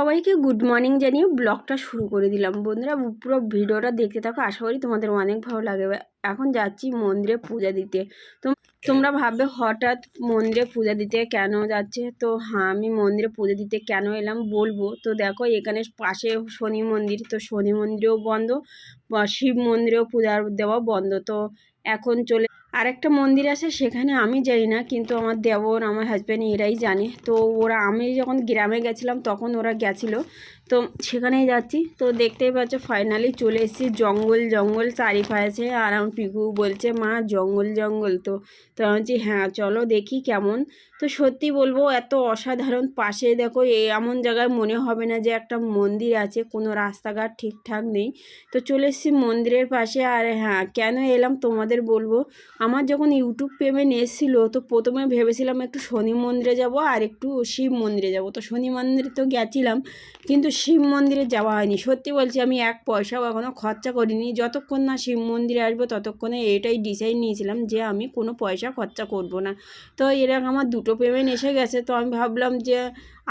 সবাইকে good morning জানিয়ে ব্লগটা শুরু করে দিলাম। বন্ধুরা পুরো ভিডিওটা দেখতে থাকো। আশা করি তোমাদের অনেক ভালো লাগবে। এখন যাচ্ছি মন্দিরে পূজা দিতে। তো তোমরা ভাববে হঠাৎ মন্দিরে পূজা দিতে কেন যাচ্ছে? তো হ্যাঁ আমি মন্দিরে পুজো দিতে কেন এলাম বলব। তো দেখো, এখানে পাশে শনি মন্দির। তো শনি মন্দিরেও বন্ধ, বা শিব মন্দিরেও পূজা দেওয়া বন্ধ। তো এখন চলে আরেকটা মন্দির আছে, সেখানে আমি যাই না, কিন্তু আমার দেবর, আমার হাজব্যান্ড এরাই জানে। তো ওরা, আমি যখন গ্রামে গেছিলাম, তখন ওরা গেছিল। তো সেখানেই যাচ্ছি। তো দেখতেই পাচ্ছ ফাইনালি চলে এসেছি। জঙ্গল জঙ্গল চারিপাশে আর আমার পিকু বলছে, মা, জঙ্গল জঙ্গল। তো তো আমি বলছি হ্যাঁ চলো দেখি কেমন। তো সত্যি বলব, এত অসাধারণ পাশে দেখো এমন জায়গায় মনে হবে না যে একটা মন্দির আছে, কোনো রাস্তাঘাট ঠিকঠাক নেই। তো চলে এসেছি মন্দিরের পাশে, আর হ্যাঁ কেন এলাম তোমাদের বলব, আমার যখন ইউটিউব পেমেন্ট এসেছিল, তো প্রথমে ভেবেছিলাম একটু শনি মন্দিরে যাব, আর একটু শিব মন্দিরে যাব। তো শনি মন্দিরে তো গেছিলাম, কিন্তু শিব মন্দিরে যাওয়া হয়নি। সত্যি বলছি, আমি এক পয়সাও এখনও খরচা করিনি। যতক্ষণ না শিব মন্দিরে আসব, ততক্ষণে এটাই ডিসাইড নিয়েছিলাম যে আমি কোনো পয়সা খরচা করব না। তো এরকম আমার দুটো পেমেন্ট এসে গেছে। তো আমি ভাবলাম যে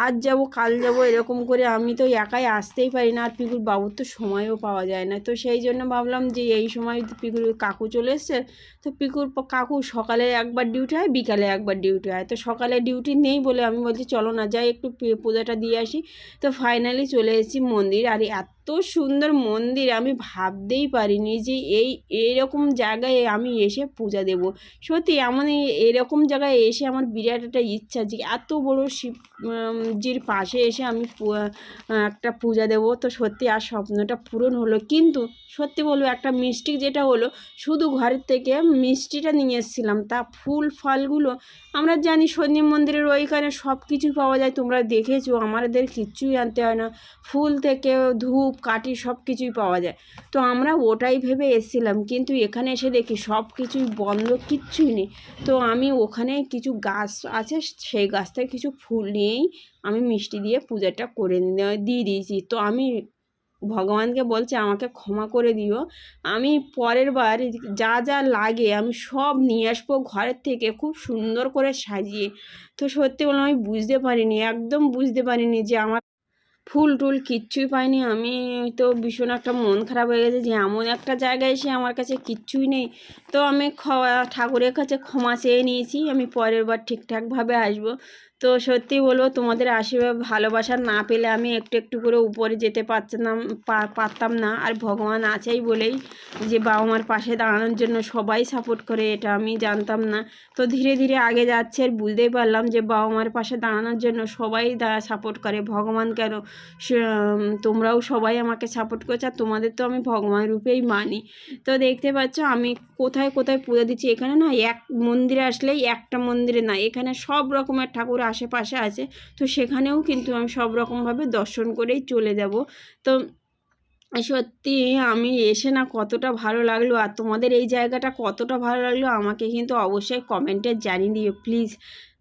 আজ যাব, কাল যাব, এরকম করে আমি তো একাই আসতেই পারি না। আর পিকুর বাবুর তো সময়ও পাওয়া যায় না। তো সেই জন্য ভাবলাম যে এই সময় পিকুর কাকু চলে এসছে। তো পিকুর কাকু সকালে একবার ডিউটি হয়, বিকালে একবার ডিউটি হয়। তো সকালে ডিউটি নেই বলে আমি বলছি, চলো না, যাই একটু পূজাটা দিয়ে আসি। তো ফাইনালি চলে এসেছি মন্দির। আর এত সুন্দর মন্দির, আমি ভাবতেই পারিনি যে এই, এরকম জায়গায় আমি এসে পূজা দেব। সত্যি এমন এরকম জায়গায় এসে আমার বিরাট একটা ইচ্ছা যে এত বড় শিব উম, জির পাশে এসে আমি একটা পূজা দেব। তো সত্যি আর স্বপ্নটা পূরণ হলো। কিন্তু সত্যি বলব একটা মিষ্টি যেটা হলো শুধু ঘরের থেকে মিষ্টিটা নিয়ে এসেছিলাম। তা ফুল ফলগুলো আমরা জানি শনি মন্দিরের ওইখানে সব কিছু পাওয়া যায়। তোমরা দেখেছ আমাদের কিচ্ছুই আনতে হয় না। ফুল থেকে ধূপ কাঠি সব কিছুই পাওয়া যায়। তো আমরা ওটাই ভেবে এসেছিলাম। কিন্তু এখানে এসে দেখি সব কিছুই বন্ধ কিচ্ছুই নেই। তো আমি ওখানে কিছু গাছ আছে সেই গাছ থেকে কিছু ফুল নিয়েই আমি মিষ্টি দিয়ে পূজাটা করে দিয়ে দিয়েছি। তো আমি ভগবানকে বলছে, আমাকে ক্ষমা করে দিও। আমি পরের বার যা যা লাগে আমি সব নিয়ে আসব ঘরের থেকে, খুব সুন্দর করে সাজিয়ে। তো সত্যি বললাম, আমি বুঝতে পারিনি, একদম বুঝতে পারিনি যে আমার ফুল টুল কিচ্ছুই পাইনি। আমি তো ভীষণ একটা মন খারাপ হয়ে গেছে যে এমন একটা জায়গায় এসে আমার কাছে কিচ্ছুই নেই। তো আমি ঠাকুরের কাছে ক্ষমা চেয়ে নিয়েছি, আমি পরের বার ঠিকঠাকভাবে আসব। তো সত্যি বলব তোমাদের আশীর্বাদ, ভালোবাসা না পেলে আমি একটু একটু করে উপরে যেতে পারতাম পারতাম না। আর ভগবান আছেই বলেই যে বাবা মার পাশে দাঁড়ানোর জন্য সবাই সাপোর্ট করে, এটা আমি জানতাম না। তো ধীরে ধীরে আগে যাচ্ছে আর বুঝতেই পারলাম যে বাবা মার পাশে দাঁড়ানোর জন্য সবাই সাপোর্ট করে। ভগবান কেন? তোমরাও সবাই আমাকে সাপোর্ট করছ আর তোমাদের তো আমি ভগবান রূপেই মানি। তো দেখতে পাচ্ছ আমি কোথায় কোথায় পুজো দিচ্ছি, এখানে না এক মন্দিরে আসলেই একটা মন্দিরে না, এখানে সব রকমের ঠাকুর আশেপাশে আছে। তো সেখানেও কিন্তু আমি সব রকমভাবে দর্শন করেই চলে যাব। তো সত্যি আমি এসে না কতটা ভালো লাগল আর তোমাদের এই জায়গাটা কতটা ভালো লাগল আমাকে কিন্তু অবশ্যই কমেন্টে জানিয়ে দিও প্লিজ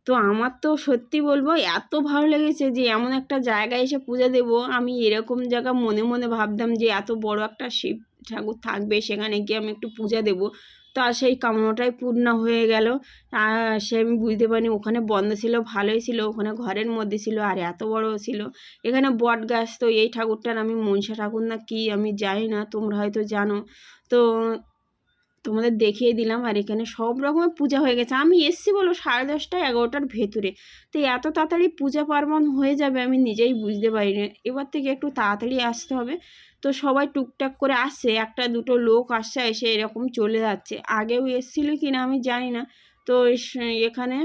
তো আমার তো সত্যি বলব এত ভালো লেগেছে যে এমন একটা জায়গায় এসে পূজা দেব। আমি এরকম জায়গা মনে মনে ভাবতাম যে এত বড় একটা শিব ঠাকুর থাকবে, সেখানে গিয়ে আমি একটু পূজা দেব। তা সেই কামনাটাই পূর্ণ হয়ে গেল। আর সে আমি বুঝতে পারিনি, ওখানে বন্ধ ছিল, ভালোই ছিল, ওখানে ঘরের মধ্যে ছিল, আর এত বড় ছিল। এখানে বট গাছ, তো এই ঠাকুরটার আমি মনসা ঠাকুর না কি আমি জানি না, তোমরা হয়তো জানো। তো তোমাদের দেখিয়ে দিলাম আর এখানে সব রকমের পূজা হয়ে গেছে। আমি এসছি বলো সাড়ে দশটা এগারোটার ভেতরে। তো এত তাড়াতাড়ি পূজা পার্বণ হয়ে যাবে আমি নিজেই বুঝতে পারি না। এবার থেকে একটু তাড়াতাড়ি আসতে হবে। তো সবাই টুকটাক করে আসছে। একটা দুটো লোক আসছে, এসে এরকম চলে যাচ্ছে। আগেও এসেছিল কি না আমি জানি না। তো এখানে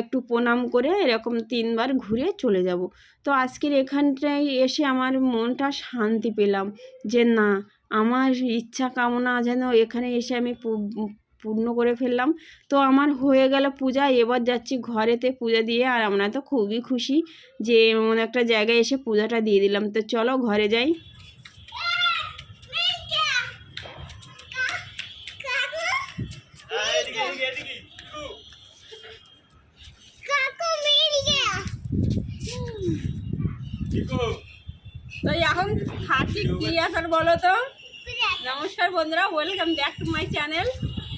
একটু প্রণাম করে এরকম তিনবার ঘুরে চলে যাব। তো আজকের এখানটায় এসে আমার মনটা শান্তি পেলাম যে না আমার ইচ্ছা কামনা যেন এখানে এসে আমি পূর্ণ করে ফেললাম। তো আমার হয়ে গেল পূজা এবার যাচ্ছি ঘরেতে পূজা দিয়ে আর আমরা তো খুবই খুশি যে এমন একটা জায়গায় এসে পূজাটা দিয়ে দিলাম। তো চলো ঘরে যাই। তো এখন খাচ্ছি কি আসার বলো তো? নমস্কার বন্ধুরা welcome back to my channel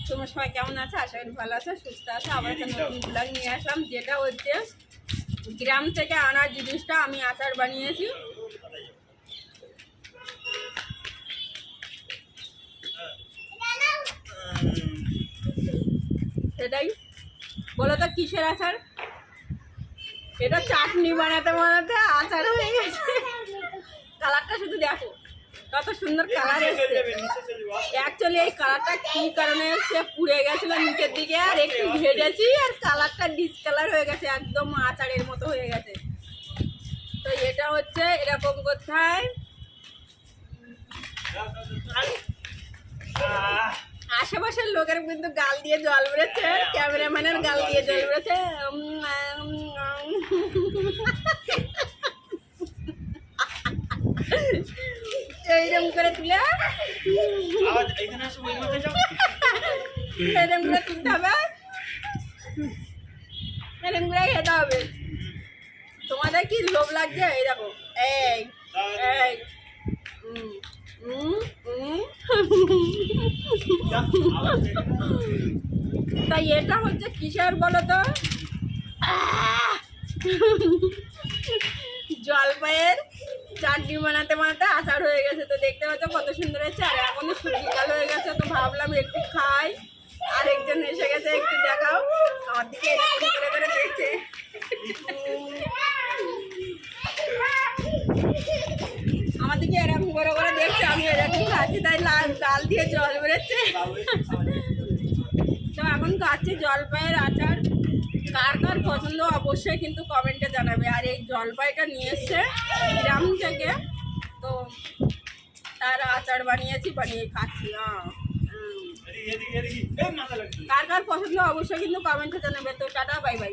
তোমার সবাই কেমন আছে? আশা করি ভালো আছে, সুস্থ আছে। আবার একটা নতুন ব্লগ নিয়ে আসলাম, যেটা হচ্ছে গ্রাম থেকে আনা জিনিসটা আমি আচার বানিয়েছি। সেটাই। বলো তো, কিসের আচার? এটা চাটনি বানাতে বানাতে আচার হয়ে গেছে। কালারটা শুধু দেখো। কত সুন্দর কালার এসছে। অ্যাকচুয়ালি এই কালারটা কি কারণে এসছে? পুড়ে গেছিল নিচের দিকে আর একটু ভেজেছি আর কালারটা ডিসকালার হয়ে গেছে একদম আচারের মতো হয়ে গেছে। তো এটা হচ্ছে এরকম কোথায়? আশেপাশের লোকের কিন্তু গাল দিয়ে জল বেরোচ্ছে ক্যামেরাম্যানের গাল দিয়ে জল বেরোচ্ছে। এইরকম করে তুলে। এরকম করে তুলতে হবে। এরকম করে খেতে হবে। তোমাদের কি লোভ লাগছে? এই দেখো। এই এই। তাই এটা হচ্ছে কিসের বলো তো! জলপাইয়ের চাটনি বানাতে বানাতে আচার হয়ে গেছে, তো দেখতে পাচ্ছ কত সুন্দর হয়েছে। আর এখন সূর্যকাল হয়ে গেছে, তো ভাবলাম একটু খাই। আর একজন এসে গেছে, একটু দেখাও। আমার দিকে এরকম করে করে দেখছে। আমার দিকে এরকম করে করে দেখছে, আমি এরকম খাচ্ছি, তাই লাল গাল দিয়ে জল বেরোচ্ছে। তো এখন খাচ্ছি জলপাইয়ের আচার। কার কার পছন্দ অবশ্যই কিন্তু কমেন্টে জানাবে। আর এই জলপাইটা নিয়ে এসছে গ্রাম থেকে। তো তার আচার বানিয়েছি বানিয়ে খাচ্ছি হ্যাঁ কার কার পছন্দ অবশ্যই কিন্তু কমেন্টে জানাবে। তো টাটা বাই বাই।